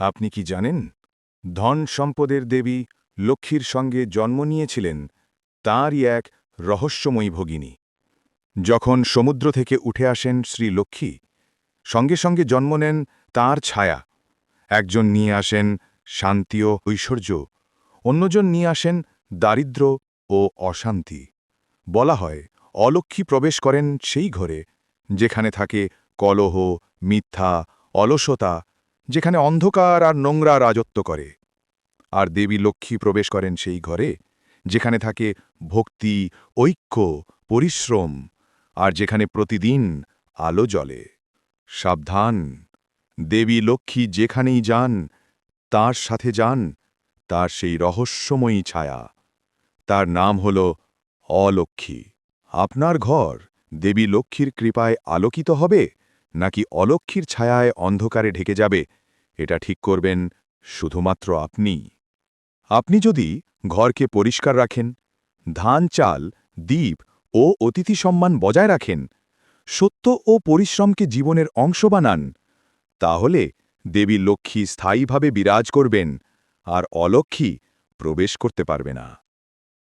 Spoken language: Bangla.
আপনি কি জানেন? ধন সম্পদের দেবী লক্ষ্মীর সঙ্গে জন্ম নিয়েছিলেন তাঁরই এক রহস্যময়ী ভগিনী। যখন সমুদ্র থেকে উঠে আসেন শ্রী লক্ষ্মী, সঙ্গে সঙ্গে জন্ম নেন তাঁর ছায়া। একজন নিয়ে আসেন শান্তি ও ঐশ্বর্য, অন্যজন নিয়ে আসেন দারিদ্র্য ও অশান্তি। বলা হয়, অলক্ষ্মী প্রবেশ করেন সেই ঘরে, যেখানে থাকে কলহ, মিথ্যা, অলসতা যেখানে অন্ধকার আর নোংরা রাজত্ব করে। আর দেবী লক্ষ্মী প্রবেশ করেন সেই ঘরে, যেখানে থাকে ভক্তি, ঐক্য, পরিশ্রম, আর যেখানে প্রতিদিন আলো জ্বলে। সাবধান, দেবী লক্ষ্মী যেখানেই যান, তার সাথে যান, তার সেই রহস্যময়ী ছায়া। তার নাম হল অলক্ষ্মী। আপনার ঘর দেবী লক্ষ্মীর কৃপায় আলোকিত হবে? নাকি অলক্ষীর ছায়ায় অন্ধকারে ঢেকে যাবে, এটা ঠিক করবেন শুধুমাত্র আপনি। আপনি যদি ঘরকে পরিষ্কার রাখেন, ধান, চাল, দ্বীপ ও অতিথি সম্মান বজায় রাখেন, সত্য ও পরিশ্রমকে জীবনের অংশ বানান, তাহলে দেবী লক্ষ্মী স্থায়ীভাবে বিরাজ করবেন আর অলক্ষ্মী প্রবেশ করতে পারবে না।